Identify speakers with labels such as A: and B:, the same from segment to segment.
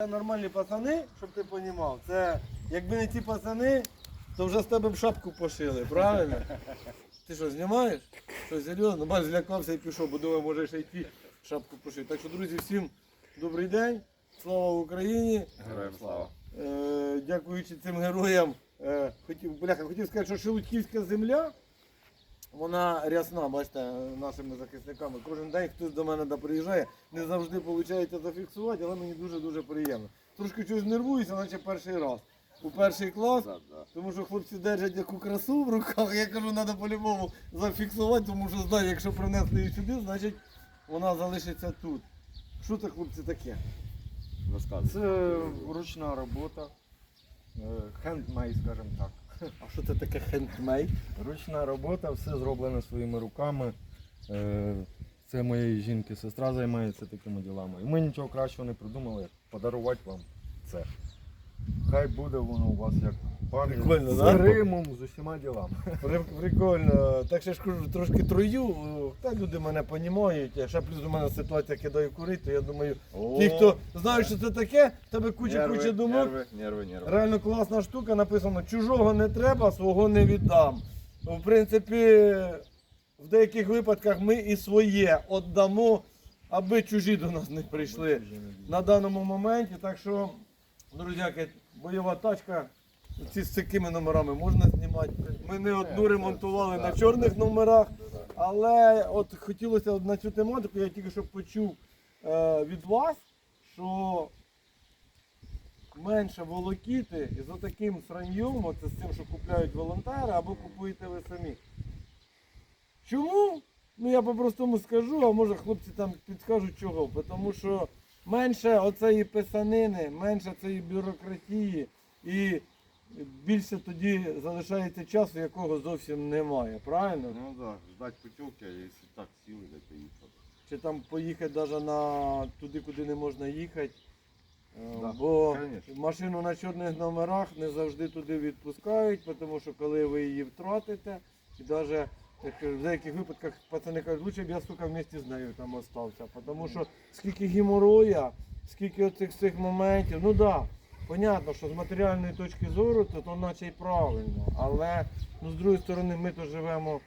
A: Це нормальні пацани, щоб ти розумів. Це якби не ті пацани, то вже з тебе б шапку пошили, правильно? Ти що, знімаєш? Що, серйозно? Бач, злякався і пішов, бо думав, може ще й ті шапку пошити. Так що, друзі, всім добрий день. Слава Україні!
B: Героям слава.
A: Е, дякуючи цим героям, е, хотів, бляха, хотів сказати, що Шелудьківська земля, вона рясна, бачите, нашими захисниками. Кожен день хтось до мене да приїжджає, не завжди виходить зафіксувати, але мені дуже-дуже приємно. Трошки чогось нервуюся, наче перший раз. У перший клас,
B: Да, да.
A: тому що хлопці держать яку красу в руках, я кажу, треба по-любому зафіксувати, тому що знаю, якщо принесли її сюди, значить вона залишиться тут. Що це, хлопці, таке?
B: Розказуй.
C: Це ручна робота, хендмейд, скажімо так.
A: А що це таке хендмейд?
C: Ручна робота, все зроблено своїми руками. Е, Це моєї жінки сестра займається такими ділами. І ми нічого кращого не придумали, як подарувати вам це. Хай буде воно у вас як
A: Прикольно,
C: з
A: да?
C: Римом, з усіма ділами.
A: При- Прикольно. Так що я ж кажу, трошки трою, о, та люди мене розуміють. а Ще плюс у мене ситуація кидаю курити, я думаю, ті, хто знають, що це таке, в тебе куча куча думок.
B: Нерви, нерви, нерви.
A: Реально класна штука, написано, чужого не треба, свого не віддам. В принципі, в деяких випадках ми і своє віддамо, аби чужі до нас не прийшли на даному моменті. Так що, друзяки, бойова тачка. Ці з такими номерами можна знімати. Ми не одну ремонтували на чорних номерах, але от хотілося на цю тематику, я тільки що почув е, від вас, що менше волокіти і за таким сраньом, оце з тим, що купляють волонтери, або купуєте ви самі. Чому? Ну я по-простому скажу, а може хлопці там підскажуть чого. Тому що менше оцеї писанини, менше цієї бюрократії і більше тоді залишається часу, якого зовсім немає, правильно?
B: Ну да, ждать путівки, а якщо так сіли, то поїхали.
A: Чи там поїхати навіть на туди, куди не можна їхати. Е,
B: Да,
A: Бо
B: конечно.
A: машину на чорних номерах не завжди туди відпускають, тому що коли ви її втратите, і навіть в деяких випадках пацани кажуть, лучше б я сука вместе з нею там остався. Тому що скільки геморроя, скільки оцих цих моментів, ну так, да, понятно, що з матеріальної точки зору, то, то наче й правильно. Але ну, з другої сторони ми то живемо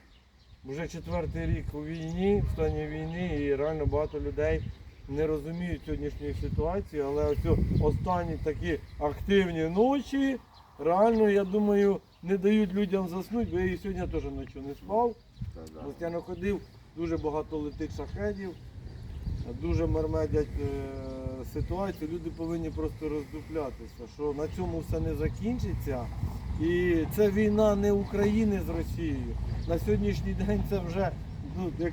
A: вже четвертий рік у війні, в стані війни, і реально багато людей не розуміють сьогоднішньої ситуації, але оці останні такі активні ночі, реально, я думаю, не дають людям заснути, бо я і сьогодні теж ночі не спав. Постійно ходив, дуже багато летить шахедів, дуже мермедять е, ситуацію. Люди повинні просто роздуплятися, що на цьому все не закінчиться. І це війна не України з Росією. На сьогоднішній день це вже ну, як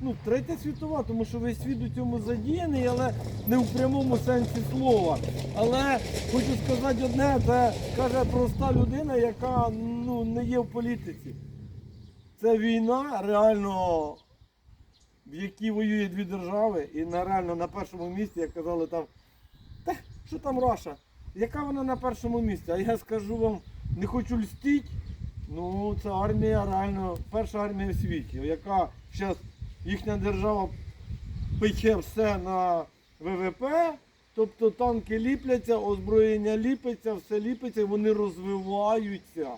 A: ну, третя світова, тому що весь світ у цьому задіяний, але не в прямому сенсі слова. Але хочу сказати одне, це каже проста людина, яка ну, не є в політиці. Це війна реально, в якій воює дві держави, і на реально на першому місці, як казали там, та що там Раша? Яка вона на першому місці? А я скажу вам, не хочу льстити, ну це армія реально, перша армія в світі, яка зараз їхня держава пече все на ВВП, тобто танки ліпляться, озброєння ліпиться, все ліпиться, вони розвиваються.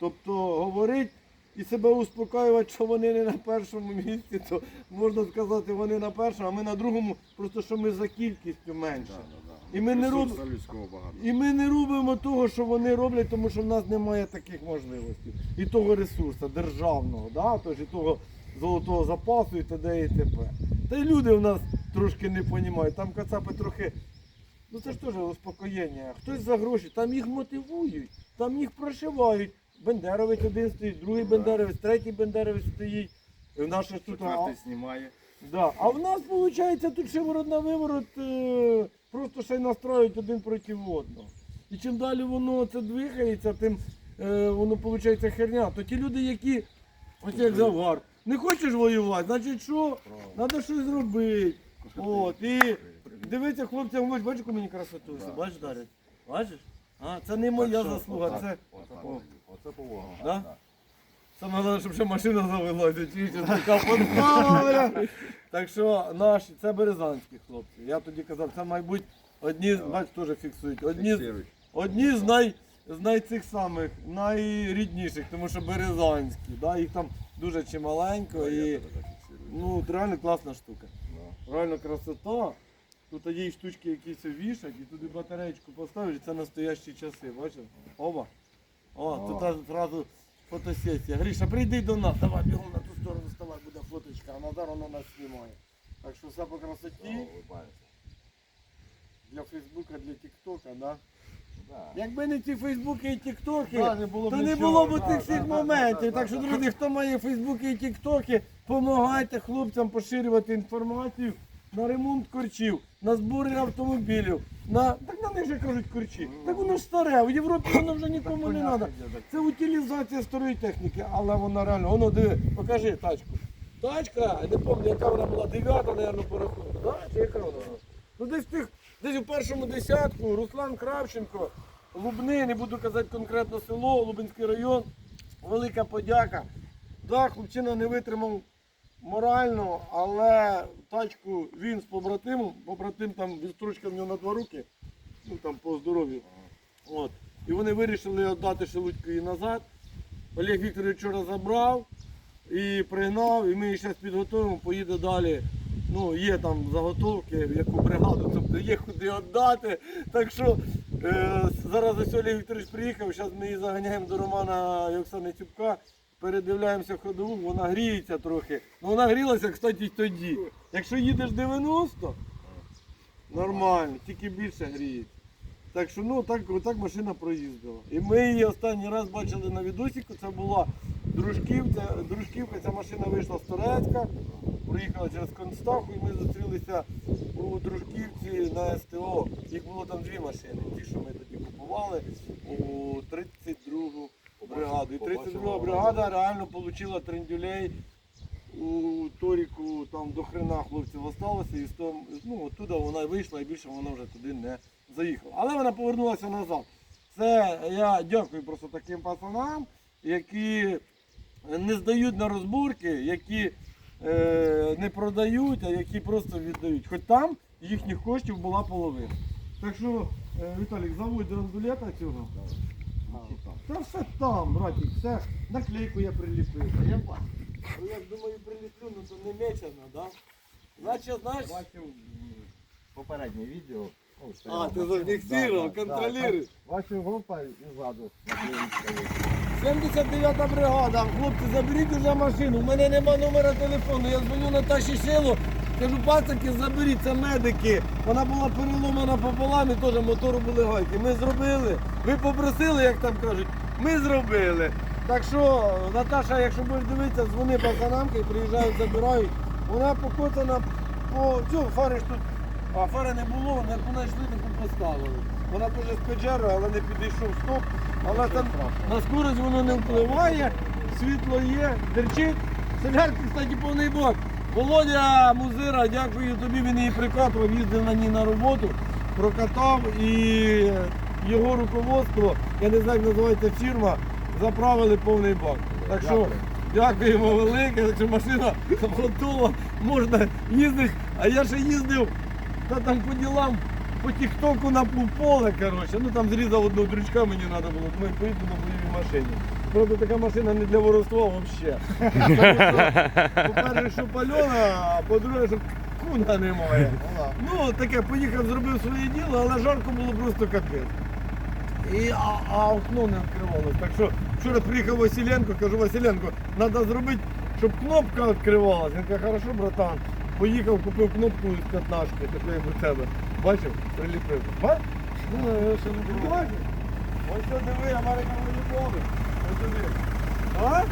A: Тобто говорить і себе успокоювати, що вони не на першому місці, то можна сказати, вони на першому, а ми на другому, просто що ми за кількістю менше.
B: Да, да, да.
A: І ми не роб- І ми не робимо того, що вони роблять, тому що в нас немає таких можливостей. І того ресурсу державного, да? тож і того золотого запасу і т.д. і т.п. Та й люди в нас трошки не розуміють. Там кацапи трохи. Ну це ж теж успокоєння. Хтось за гроші, там їх мотивують, там їх прошивають. Бендеровець один стоїть, другий бендеровець, третій бендеровець стоїть. І в нас тут. а-
B: Четвертий знімає.
A: Да. А в нас виходить тут шиворот на виворот, е, просто ще й настроюють один проти одного. І чим далі воно це двигається, тим е, воно виходить херня. То ті люди, які, ось як Завгар, не хочеш воювати, значить що? Треба щось зробити. От, і дивіться, хлопцям, говорять, бачиш, яку мені красоту, бачиш, Дар'я? Бачиш? А, це не моя заслуга, це.
B: отак.
A: О.
B: Оце повага.
A: Да? Саме головне, щоб ще машина завелася, чи ще така. Так що наші, це березанські хлопці. Я тоді казав, це, мабуть, Одні, бач, теж фіксують. Одні, з-
B: Фіксирують.
A: одні з най, з най цих самих, найрідніших, тому що березанські, да, їх там дуже чималенько
B: Да, я
A: і ну, от реально класна штука.
B: Да.
A: Реально красота. Тут є й штучки якісь вішать, і туди батареєчку поставиш, і це настоящі часи, бачив? Оба. О,
B: О.
A: тут одразу фотосесія. Гріша, прийди до нас, давай бігом на ту сторону вставай, буде фоточка, а Назар воно нас знімає. Так що все по красоті для Фейсбука, для Тіктока, да?
B: Да.
A: Якби не ці Фейсбуки і Тіктоки,
C: Да, не було б
A: то не
C: нічого.
A: було б
C: Да,
A: тих
C: да,
A: всіх
C: да,
A: моментів.
C: да,
A: Так що,
C: да,
A: друзі, хто має Фейсбуки і Тіктоки, допомагайте хлопцям поширювати інформацію на ремонт корчів, на збори автомобілів. На... Так на них же кажуть корчі. Так воно ж старе, в Європі воно вже нікому не треба. Це утилізація старої техніки, але вона реально, воно диви, покажи тачку. Тачка, я не пам'ятаю, яка вона була, дев'ята, мабуть, по рахунку. Да? Чи яка вона? Ну десь тих, десь у першому десятку Руслан Кравченко, Лубни, не буду казати конкретно село, Лубенський район. Велика подяка. Да, хлопчина не витримав морально, але тачку він з побратимом, побратим там відстрочка в нього на два руки, ну там по здоров'ю. От. І вони вирішили віддати Шелудьку і назад. Олег Вікторович вчора забрав і пригнав, і ми її зараз підготуємо, поїде далі. Ну, є там заготовки, яку бригаду, тобто є куди віддати. Так що е, зараз ось Олег Вікторович приїхав, зараз ми її заганяємо до Романа і Оксани Цюбка, передивляємося ходову, вона гріється трохи. Ну вона грілася, кстати, тоді. Якщо їдеш 90, нормально, тільки більше гріється. Так що ну так, отак машина проїздила. І ми її останній раз бачили на відосіку, це була Дружківця, Дружківка, ця машина вийшла з Турецька, проїхала через Констаху і ми зустрілися у Дружківці на СТО. Їх було там дві машини, ті, що ми тоді купували у 32-гу бригаду. І 32-га бригада реально отримала трендюлей у Торіку там до хрена хлопців осталося, і з том, ну, оттуда вона вийшла і більше вона вже туди не заїхала. Але вона повернулася назад. Це я дякую просто таким пацанам, які не здають на розборки, які е, не продають, а які просто віддають. Хоч там їхніх коштів була половина. Так що, е, Віталік, заводь драндулета цього. Та все там, братик, все. Наклейку я приліпив. А Я бачу. Ну, я думаю, приліплю, ну то не мечено, да? Наче, знаєш,
C: Бачив попереднє відео. ну,
A: А, ти
C: машина.
A: зафіксував,
C: Да, да, да.
A: контролюєш.
C: Бачив група і ззаду. наклеїчка є.
A: 79-та бригада, хлопці, заберіть уже машину. У мене нема номера телефону. Я дзвоню Наташі Силу, кажу, пацаки, заберіть, це медики. Вона була переломана пополам і теж мотору були гайки. Ми зробили. Ви попросили, як там кажуть, ми зробили. Так що, Наташа, якщо будеш дивитися, дзвони пацанам, і приїжджають, забирають. Вона покотана по цього фари ж тут. А фари не було, як вона йшли, таку поставили. Вона теж з Педжеро, але не підійшов стоп. Але там на скорость воно не впливає, світло є, терчить. Солярки, кстати, повний бок. Володя Музира, дякую тобі, він її прикатував, їздив на ній на роботу, прокатав і його руководство, я не знаю, як називається фірма, заправили повний бак. Так що дякуємо велике, так що машина готова, можна їздити. А я ще їздив та там по ділам по тіктоку на поле, коротше. Ну там зрізав одного дрючка, мені треба було, я поїду на бойовій машині. Правда, така машина не для воровства взагалі. По-перше, що пальона, а по-друге, що куна немає. Ну, таке, поїхав, зробив своє діло, але жарко було просто капець. І, а, а окно не відкривалося. Так що вчора приїхав Василенко, кажу, Василенко, треба зробити, щоб кнопка відкривалася. Він каже, хорошо, братан. Поїхав, купив кнопку з п'ятнашки, як у тебе. Бачив? Приліпив. Бач? Ну, я ще не бачив. Ось що диви, Америка. Ось сюди. А?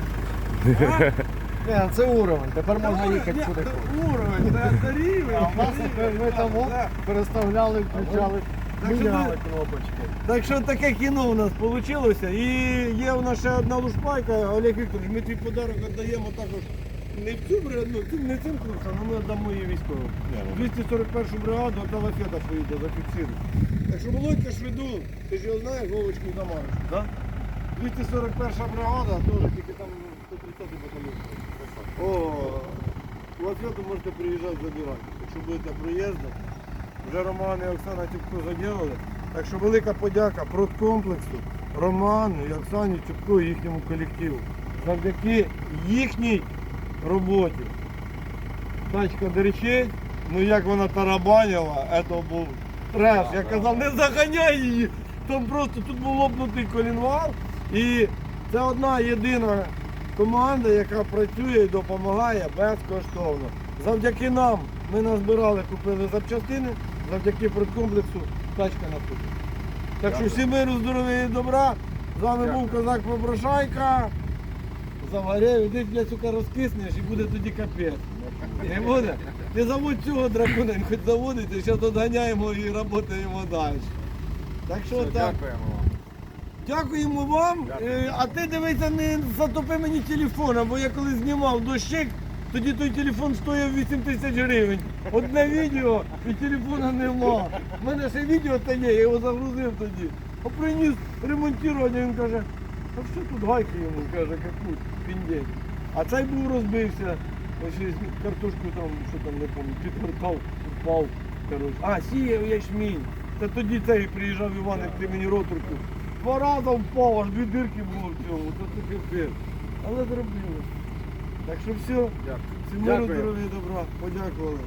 A: А?
C: Це уровень, тепер можна їхати
A: ні,
C: хочеш.
A: Уровень, це, це рівень.
C: А в нас
A: це
C: ми там переставляли, включали,
A: Так що
C: міняли кнопочки.
A: Так що таке кіно у нас вийшло. І є у нас ще одна лушпайка, Олег Вікторович, ми твій подарок віддаємо також не в цю бригаду, ну, не цим курсом, але ми віддамо її військовим. 241 бригаду, та лафета поїде, зафіксирує. Так що Володька Швиду, ти ж його знаєш, Вовочку і Тамарочку, так? 241 бригада, теж тільки там 130 батальйон. О, лафету можете приїжджати забирати. Якщо будете проїздом, Вже Роман і Оксана Тюбко заділили. Так що велика подяка продкомплексу Роману і Оксані Тюбко і їхньому колективу. Завдяки їхній роботі. Тачка дерчить, ну як вона тарабанила, це був треш. Я казав, не заганяй її. Там просто тут був лопнутий колінвал. І це одна єдина команда, яка працює і допомагає безкоштовно. Завдяки нам ми назбирали, купили запчастини, завдяки продкомплексу тачка на купі. Так що всім миру, здоров'я і добра. З вами був козак Попрошайка. Заварив, іди, блядь, сука, розкиснеш і буде тоді капець. Не буде? Ти заводь цього дракона, він хоч заводити, зараз доганяємо і працюємо далі. Так що так.
C: Дякуємо вам.
A: Дякуємо вам. Е, А ти дивися, не затопи мені телефона, бо я коли знімав дощик, тоді той телефон стояв 8 тисяч гривень. Одне відео і телефона нема. У мене ще відео та є, я його загрузив тоді. А приніс ремонтування, він каже, а що тут гайки йому каже, яку піндень. А цей був розбився. Ось картошку там, що там не пам'ятаю, підвертав, впав. Коротше. А, сіяв ячмінь. Це тоді цей приїжджав Іван, ти мені роторку. Два рази впав, аж дві дирки було в цьому, то це капець. Але зробили. Так що все,
C: Дякую.
A: всім миру,
C: Дякую.
A: здоров'я добра. Подякували.